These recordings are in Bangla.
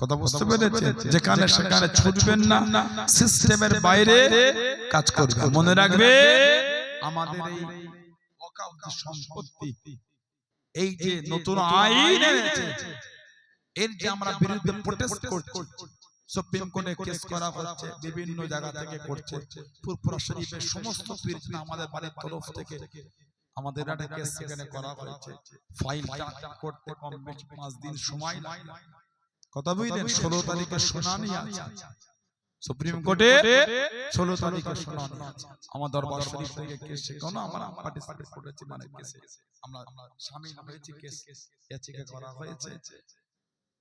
কথা বুঝতে পেরেছেন? যেখানে সেখানে ছুটবেন না সিস্টেমের বাইরে কাজ করবে মনে রাখবে আমাদের এই ওয়াকাফ সম্পত্তি এই যে নতুন আইন এনেছে এর যে আমরা বিরুদ্ধে প্রোটেস্ট করছি সুপ্রিম কোর্টে কেস করা হচ্ছে বিভিন্ন জায়গা থেকে করছে ফুরফুরা শরীফের সমস্ত পীরজনা আমাদের বাড়ির তরফ থেকে আমাদের একটা কেস সেখানে করা হয়েছে। ফাইলটা করতে কম বেশি পাঁচ দিন সময় লাগে। কথা বুঝলেন? ষোলো তারিখে শুনানি আছে। সুপ্রিম কোর্টে ষোলো তারিখে শুনানি আছে। আমার দরবার শরীফ থেকে কেস সেখানে আমরা পার্টিসিপেট করেছি মানে কেসে। আমরা সামিল হয়েছি কেস ইয়াচিকা করা হয়েছে।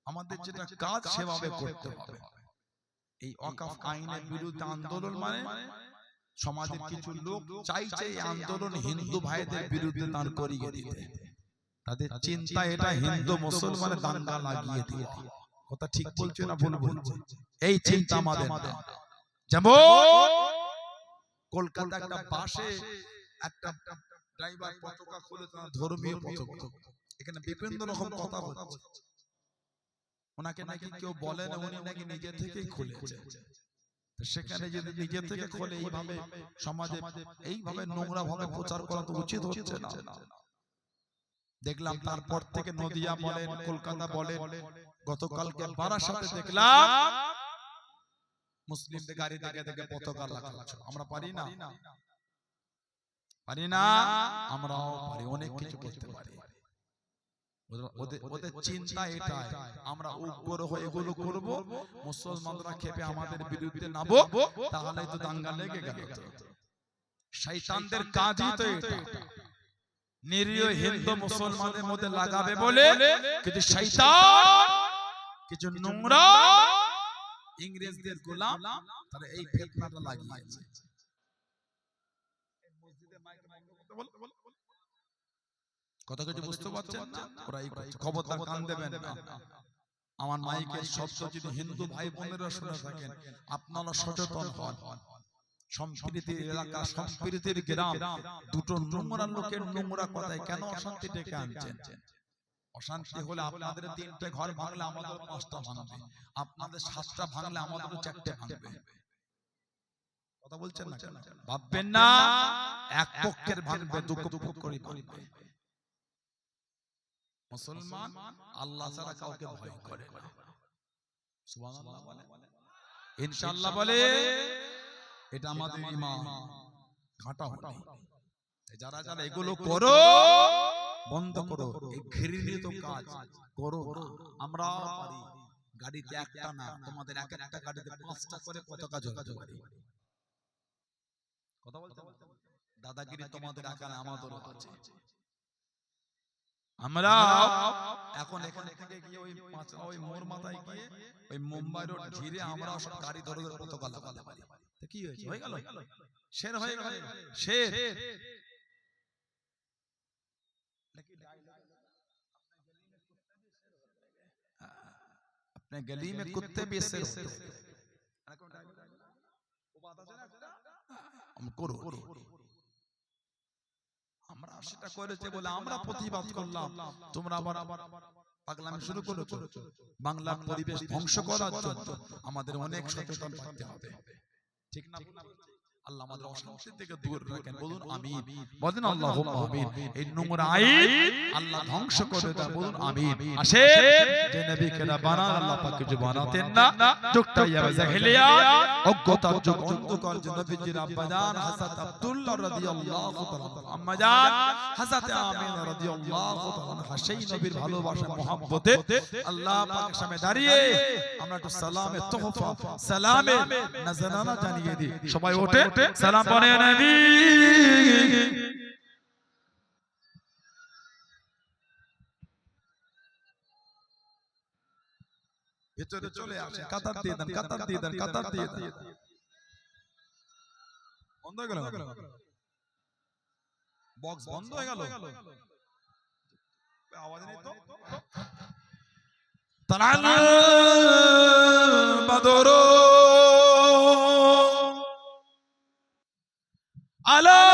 আমাদের যেটা কাজ সেভাবে করতে হবে। এই অকাফ আইনের বিরুদ্ধে আন্দোলন মানে সমাজের কিছু লোক চাইছে এই আন্দোলন হিন্দু ভাইদের বিরুদ্ধে দাঁড় করিয়ে দিতে। তাদের চিন্তা এটা হিন্দু মুসলমানের দাঙ্গা লাগিয়ে দিয়ে কথা ঠিক বলছে না ভুল বলছে এই চিন্তা আমাদের না। যেমন কলকাতা একটা বাসে একটা ড্রাইভার পতাকা খুলে ধর্মীয় পতাকা। এখানে বিভিন্ন রকম কথা হচ্ছে ওনাকে নাকি কেউ বলে না উনি নাকি নিজে থেকেই খুলেছে। তো সেখানে যদি নিজে থেকে খোলে এইভাবে সমাজে এইভাবে নোংরা ভাবে প্রচার করা তো উচিত হচ্ছে না। দেখলাম তারপর থেকে নদিয়া বলেন কলকাতা বলেন। গতকালকে বারাসাতে দেখলাম মুসলিমদের গাড়ি থেকে থেকে পতাকা লাগাচ্ছ আমরা পারি না। পারি না। আমরাও পারি অনেক কিছু করতে পারি। ওদের- ওদের ওদের চিন্তা এটাই। আমরা উগ্র হয়ে এগুলো করব। মুসলমানরা খেপে আমাদের বিরুদ্ধে নাবো তাহলে তো দাঙ্গা লেগে গেল। শয়তানদের কাজই তো এটা। নিরীহ হিন্দু মুসলমানের মধ্যে লাগাবে বলে কিন্তু শয়তান কিছু নোংরা ইংরেজদের গোলাম তারা এই ফেতনাটা লাগিয়েছে। কথা কিছু বুঝতে পারছেন না? ওরা এই খবরদার কান দেবেন না। আমার মাইকের শব্দ যদি হিন্দু ভাই বোনেরা শুনে থাকেন আপনারা সচেতন হন। সম্প্রীতির এলাকা সম্প্রীতির গ্রাম দুটো নোংরা লোকের নোংরা কথায় কেন অশান্তি ডেকে আনছেন? অশান্তি হলে আপনাদের তিনটে ঘর ভাঙলে আমাদের পাঁচটা ভাঙবে। আপনাদের সাতটা ভাঙলে আমাদের চারটে ভাঙবে। কথা বলছেন না ভাববেন না এক পক্ষের ভাঙবে দুঃখ দুঃখ করে ভাঙবে। মুসলমান আল্লাহ ছাড়া কাউকে ভয় করে না। সুবহানাল্লাহ বলে। ইনশাআল্লাহ বলে এটা আমাদের ইমান। ঘাটা হয়নি যারা যারা এগুলো করো বন্ধ করো এই ঘৃণিত কাজ করো আমরা পারি। গাড়িতে একটা না তোমাদের এক একটা গাড়িতে পাঁচটা করে পতাকা ঝোলাতে পারি। কথা বলতে দাদাগিরি তোমাদের একানে আমাদেরও আছে। আমরা এখন এখানে থেকে গিয়ে ওই ওই মোর মাথায় গিয়ে ওই মুম্বাই রোড ঘিরে আমরা সব গাড়ি ধরে ধরে পতাকা লাগাতে পারি। কি হয়েছে হয়ে গেল? শের হয়ে গেল? শের। अपने गली में कुत्ते भी शेर होते हैं हम করো আমরা সেটা করেছে বলে আমরা প্রতিবাদ করলাম তোমরা আবার পাগলামি শুরু করেছো বাংলার পরিবেশ ধ্বংস করার জন্য আমাদের অনেক সচেতন থাকতে হবে ঠিক না আল্লাহ আমাদের অশান্তি থেকে দূর রাখেন। বলুন আমিন। বলেন আল্লাহ আমিন। এই নোংরা আইন আল্লাহ ধ্বংস করে দেয়। বলুন আমিন। আসে যে নবী কেরা বানান আল্লাহ পাক কিছু বানাতেন না। যুগটা ইয়াবে জাহিলিয়া। অজ্ঞতার যুগ অন্ধকার যে নবীজির আব্বাজান হযরত আব্দুল্লাহ রাদিয়াল্লাহু তাআলা। আম্মাজান হযরত আমিনা রাদিয়াল্লাহু তাআলা সেই নবীর ভালোবাসা মহব্বতে আল্লাহ পাকের সামনে দাঁড়িয়ে আমরা একটু সালামে তোহফা সালামে নাজরানা জানিয়ে দিই। সবাই ওঠে। সালাম পড়ে নবী। ভেতরে চলে আসে কাতার দিয়ে দেন কাতার দিয়ে দেন কাতার দিয়ে দেন। বন্ধ হয়ে গেল? বক্স বন্ধ হয়ে গেল? আওয়াজ নেই তো? তারা അലാ